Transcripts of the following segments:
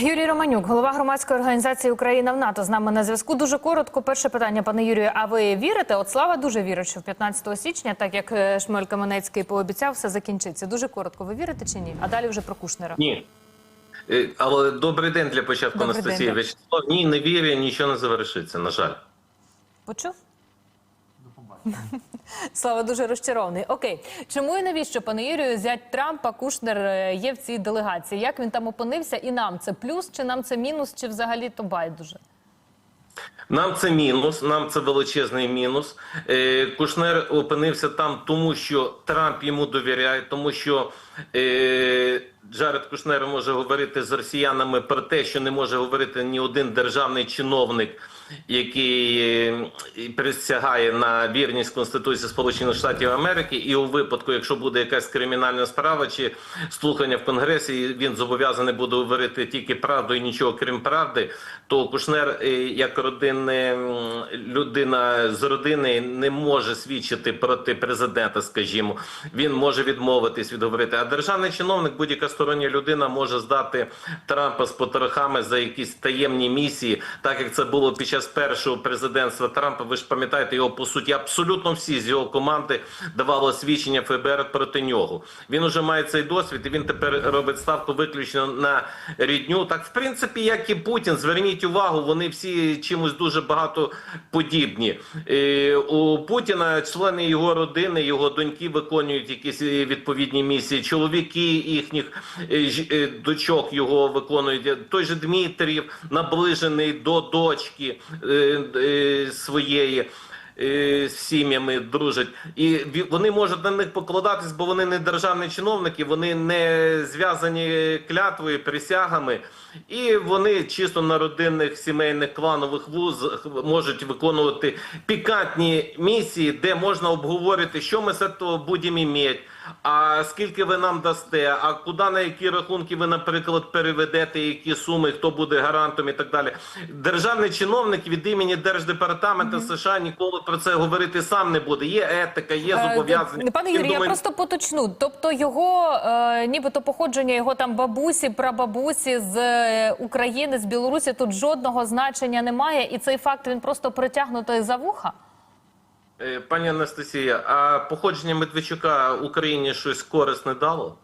Юрій Романюк, голова громадської організації Україна в НАТО, з нами на зв'язку. Дуже коротко. Перше питання, пане Юрію. А ви вірите? От Слава дуже вірить, що 15 січня, так як е, Шмель Каменецький пообіцяв, все закінчиться. Дуже коротко. Ви вірите чи ні? А далі вже про Кушнера. Ні. Але добрий день для початку, Анастасія. Вячеслав. Ні, не вірю, нічого не завершиться, на жаль. Почув? Слава дуже розчарований. Окей, чому і навіщо, пане Юрію, зять Трампа Кушнер е, є в цій делегації? Як він там опинився? І нам це плюс, чи нам це мінус, чи взагалі то байдуже? Нам це мінус, нам це величезний мінус. Е, Кушнер опинився там, тому що Трамп йому довіряє, тому що е, Джаред Кушнер може говорити з росіянами про те, що не може говорити ні один державний чиновник, який е, присягає на вірність Конституції Сполучених Штатів Америки, і у випадку, якщо буде якась кримінальна справа чи слухання в Конгресі, він зобов'язаний буде говорити тільки правду і нічого крім правди. То Кушнер, е, як родинна людина з родини, не може свідчити проти президента. Скажімо, він може відмовитись від говорити. А державний чиновник, будь-яка стороння людина, може здати Трампа з потрохами за якісь таємні місії, так як це було під час першого президентства Трампа. Ви ж пам'ятаєте його по суті, абсолютно всі з його команди давали свідчення ФБР проти нього. Він уже має цей досвід, і він тепер робить ставку виключно на рідню. Так, в принципі, як і Путін, зверніть увагу, вони всі чимось дуже багато подібні. Е, у Путіна члени його родини, його доньки виконують якісь відповідні місії. Чоловіки їхніх дочок його виконують. Той же Дмитрів наближений до дочки е, е, своєї. е, З сім'ями дружать, і вони можуть на них покладатись, бо вони не державні чиновники, вони не зв'язані клятвою, присягами, і вони чисто на родинних сімейних кланових вузах можуть виконувати пікантні місії, де можна обговорити, що ми з цього будемо мати, а скільки ви нам дасте, а куди на які рахунки ви, наприклад, переведете, які суми, хто буде гарантом і так далі. Державний чиновник від імені Держдепартаменту США ніколи про це говорити сам не буде. Є етика, є Е, зобов'язання. Пане Він Юрію, я просто поточну. Тобто його е, нібито походження, його там бабусі, прабабусі з е, України, з Білорусі тут жодного значення немає, і цей факт він просто притягнутий за вуха. Е, Пані Анастасія, а походження Медведчука Україні щось корисне дало?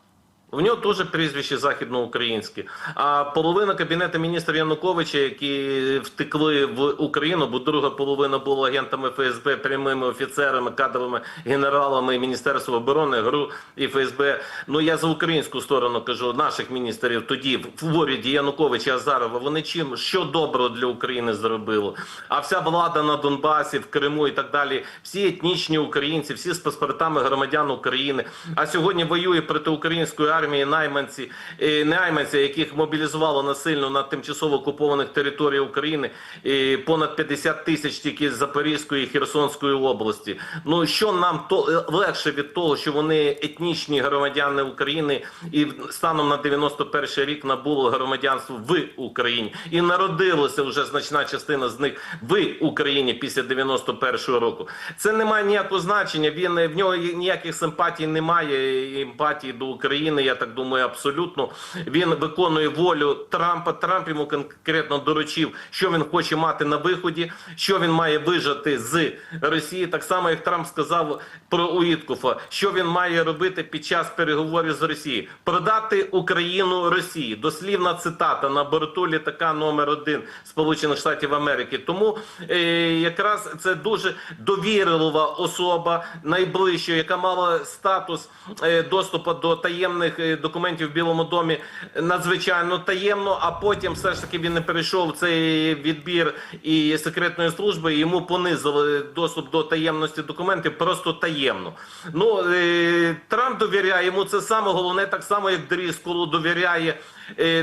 В нього теж прізвище західноукраїнське. А половина кабінету міністра Януковича, які втекли в Україну, бо друга половина була агентами ФСБ, прямими офіцерами, кадровими генералами Міністерства оборони, ГРУ і ФСБ. Ну я за українську сторону кажу, наших міністрів тоді в уряді Януковича Азарова. Вони чим що доброго для України зробили? А вся влада на Донбасі, в Криму і так далі, всі етнічні українці, всі з паспортами громадян України. А сьогодні воює проти української армії найманці, е, найманці, яких мобілізувало насильно на тимчасово окупованих територіях України е, понад 50 тисяч тільки з Запорізької і Херсонської області. Ну що нам то е, легше від того, що вони етнічні громадяни України і станом на 91 рік набуло громадянство в Україні і народилося вже значна частина з них в Україні після 91-го року. Це не має ніякого значення. Він в нього ніяких симпатій немає. Емпатії до України. Я так думаю, абсолютно він виконує волю Трампа. Трамп йому конкретно доручив, що він хоче мати на виході, що він має вижати з Росії. Так само, як Трамп сказав про Уіткофа, що він має робити під час переговорів з Росією, продати Україну Росії. Дослівна цитата на борту літака номер один Сполучених Штатів Америки. Тому е, якраз це дуже довірлива особа, найближча, яка мала статус е, доступу до таємних е, документів в Білому домі надзвичайно таємно. А потім все ж таки він не перейшов цей відбір і секретної служби. і Йому понизили доступ до таємності документів просто таємно. Ну е, Трамп довіряє йому це саме головне, так само як Дрісколу довіряє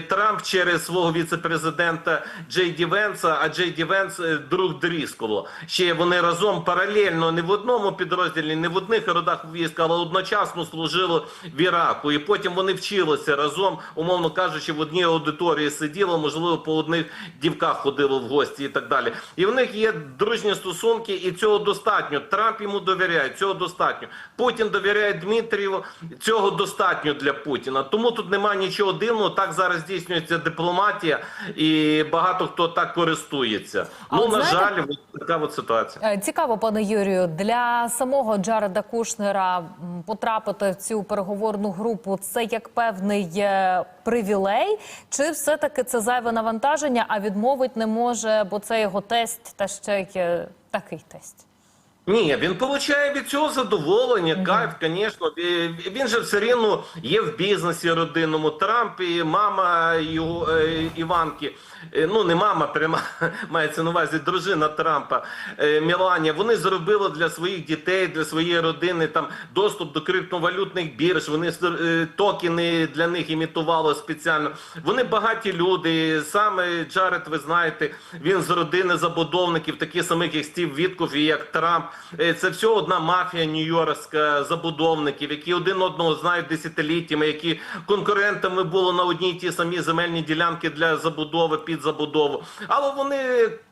Трамп через свого віце-президента Джей Ді Венса, а Джей Ді Венс е, друг Дрісколу. Ще вони разом паралельно не в одному підрозділі, не в одних родах військ, але одночасно служили в Іраку. І потім вони вчилися разом, умовно кажучи, в одній аудиторії сиділо, можливо, по одних дівках ходило в гості і так далі. І в них є дружні стосунки, і цього достатньо. Трамп йому довіряє, цього достатньо. Путін довіряє Дмитрієву, цього достатньо для Путіна. Тому тут немає нічого дивного. Так так зараз здійснюється дипломатія, і багато хто так користується. А ну на знаєте- жаль, така от ситуація. Е, Цікаво, пане Юрію, для самого Джареда Кушнера потрапити в цю переговорну групу це як певний е, привілей, чи все-таки це зайве навантаження, а відмовить не може, бо це його тест та ще й е, такий тест. Ні, він получає від цього задоволення, кайф, звісно. Він же все рівно є в бізнесі родинному. Трамп і мама його е, Іванки, ну не мама, пряма мається на увазі дружина Трампа е, Міланія. Вони зробили для своїх дітей, для своєї родини там доступ до криптовалютних бірж. Вони е, токени для них імітували спеціально. Вони багаті люди. Саме Джаред, ви знаєте, він з родини забудовників, таких самих як Стів Вітков і як Трамп. Е, Це все одна мафія нью-йоркська забудовників, які один одного знають десятиліттями, які конкурентами були на одній ті самі земельні ділянки для забудови під забудову. Але вони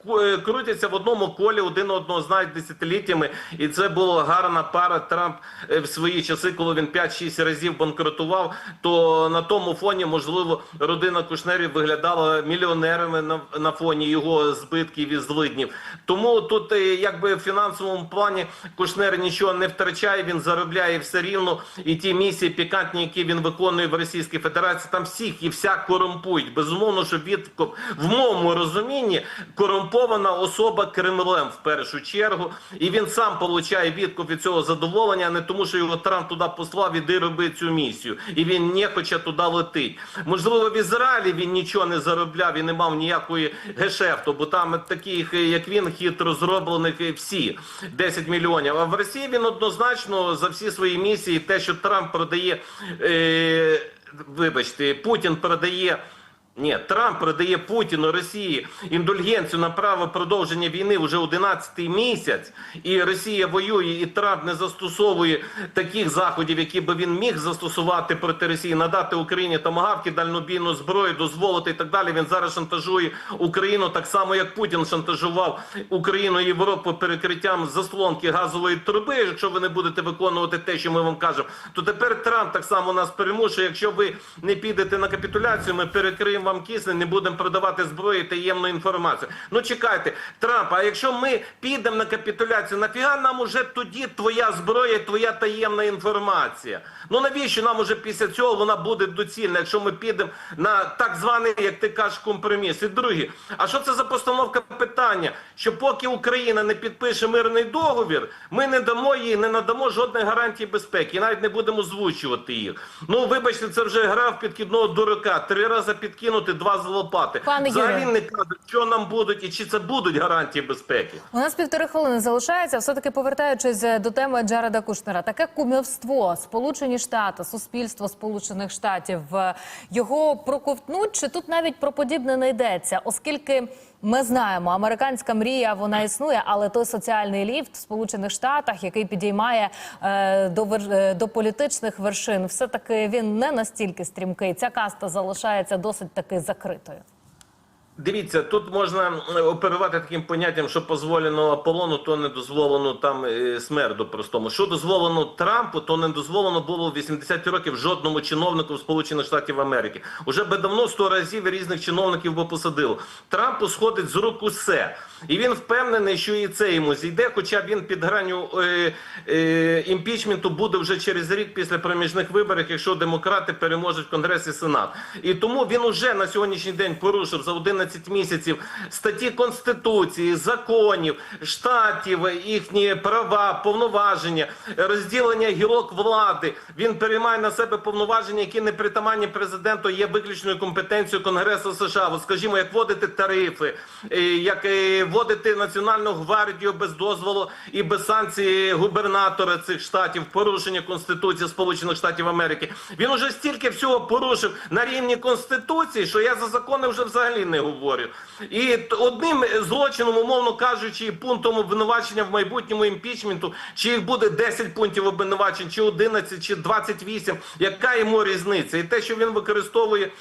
е, крутяться в одному колі, один одного знають десятиліттями, і це була гарна пара. Трамп е, в свої часи, коли він 5-6 разів банкрутував, то на тому фоні, можливо, родина Кушнерів виглядала мільйонерами на, на фоні його збитків і злиднів. Тому тут, е, якби в фінансовому плані Кушнер нічого не втрачає, він заробляє все рівно. І ті місії пікантні, які він виконує в Російській Федерації, там всіх і вся корумпують. Безумовно, що Вітков в моєму розумінні корумпована особа Кремлем в першу чергу, і він сам получає Вітков від цього задоволення, не тому, що його Трамп туди послав, іди роби цю місію, і він не хоче туди летить. Можливо, в Ізраїлі він нічого не заробляв і не мав ніякої гешефту, бо там таких, як він, хитро зроблених е, всі 10 мільйонів. А в Росії він однозначно за всі свої місії, те, що Трамп продає, е, вибачте, Путін продає. Ні, Трамп передає Путіну Росії індульгенцію на право продовження війни вже 11-й місяць, і Росія воює, і Трамп не застосовує таких заходів, які би він міг застосувати проти Росії, надати Україні томагавки, дальнобійну зброю, дозволити і так далі. Він зараз шантажує Україну так само, як Путін шантажував Україну і Європу перекриттям заслонки газової труби. Якщо ви не будете виконувати те, що ми вам кажемо, то тепер Трамп так само нас перемушує. Якщо ви не підете на капітуляцію, ми перекриємо вам кисень, не будемо продавати зброю таємну інформацію. Ну чекайте, Трамп, а якщо ми підемо на капітуляцію, нафіга нам уже тоді твоя зброя, твоя таємна інформація? Ну навіщо нам уже після цього вона буде доцільна, якщо ми підемо на так званий, як ти кажеш, компроміс? І друге, а що це за постановка питання? Що поки Україна не підпише мирний договір, ми не дамо їй, не надамо жодних гарантій безпеки, і навіть не будемо озвучувати їх. Ну вибачте, це вже гра в підкидного дурака. Три рази підкинути, два з лопати. Пане Взагалі Юрію. не кажуть, що нам будуть і чи це будуть гарантії безпеки. У нас півтори хвилини залишається. Все таки повертаючись е, до теми Джареда Кушнера, таке кумівство, Сполучені Штати, суспільство Сполучених Штатів е, його проковтнуть, чи тут навіть про подібне не йдеться, оскільки. Ми знаємо, американська мрія вона існує, але той соціальний ліфт в Сполучених Штатах, який підіймає е, до вер... е, до політичних вершин, все таки він не настільки стрімкий. Ця каста залишається досить таки закритою. Дивіться, тут можна оперувати таким поняттям, що дозволено Аполлону, то не дозволено там е, смерду простому. Що дозволено Трампу, то не дозволено було в 80-ті років жодному чиновнику Сполучених Штатів Америки. Уже би давно сто разів різних чиновників би посадило. Трампу сходить з рук усе. І він впевнений, що і це йому зійде, хоча він під гранню е, е, імпічменту буде вже через рік після проміжних виборів, якщо демократи переможуть в Конгресі Сенат. І тому він уже на сьогоднішній день порушив за 11 місяців статті Конституції, законів, штатів, їхні права, повноваження, розділення гілок влади. Він переймає на себе повноваження, які не притаманні президенту, є виключною компетенцією Конгресу США. От, скажімо, як вводити тарифи, е, як е, вводити національну гвардію без дозволу і без санкції губернатора цих штатів, порушення Конституції Сполучених Штатів Америки. Він уже стільки всього порушив на рівні Конституції, що я за закони вже взагалі не говорю. І одним злочином, умовно кажучи, пунктом обвинувачення в майбутньому імпічменту, чи їх буде 10 пунктів обвинувачень, чи 11, чи 28, яка йому різниця? І те, що він використовує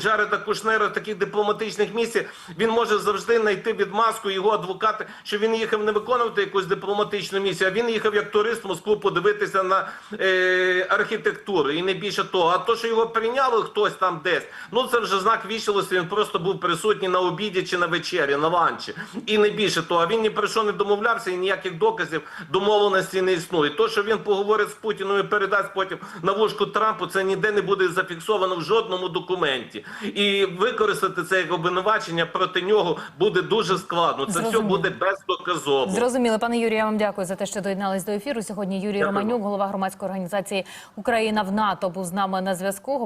Джареда Кушнера в таких дипломатичних місіях, він може завжди знайти відмазку його адвокати, що він їхав не виконувати якусь дипломатичну місію, а він їхав як турист в Москву подивитися на е, архітектуру і не більше того. А то, що його прийняли хтось там десь, ну це вже знак вічливості. Він просто був присутній на обіді чи на вечері, на ланчі. І не більше того. А він ні про що не домовлявся, і ніяких доказів домовленості не існує. То, що він поговорить з Путіним і передасть потім на вушку Трампу, це ніде не буде зафіксовано в жодному документі. І використати це як обвинувачення проти нього буде дуже складно. Це все буде бездоказово. Зрозуміло, пане Юрію, я вам дякую за те, що доєднались до ефіру. Сьогодні Юрій Романюк, голова громадської організації Україна в НАТО, був з нами на зв'язку.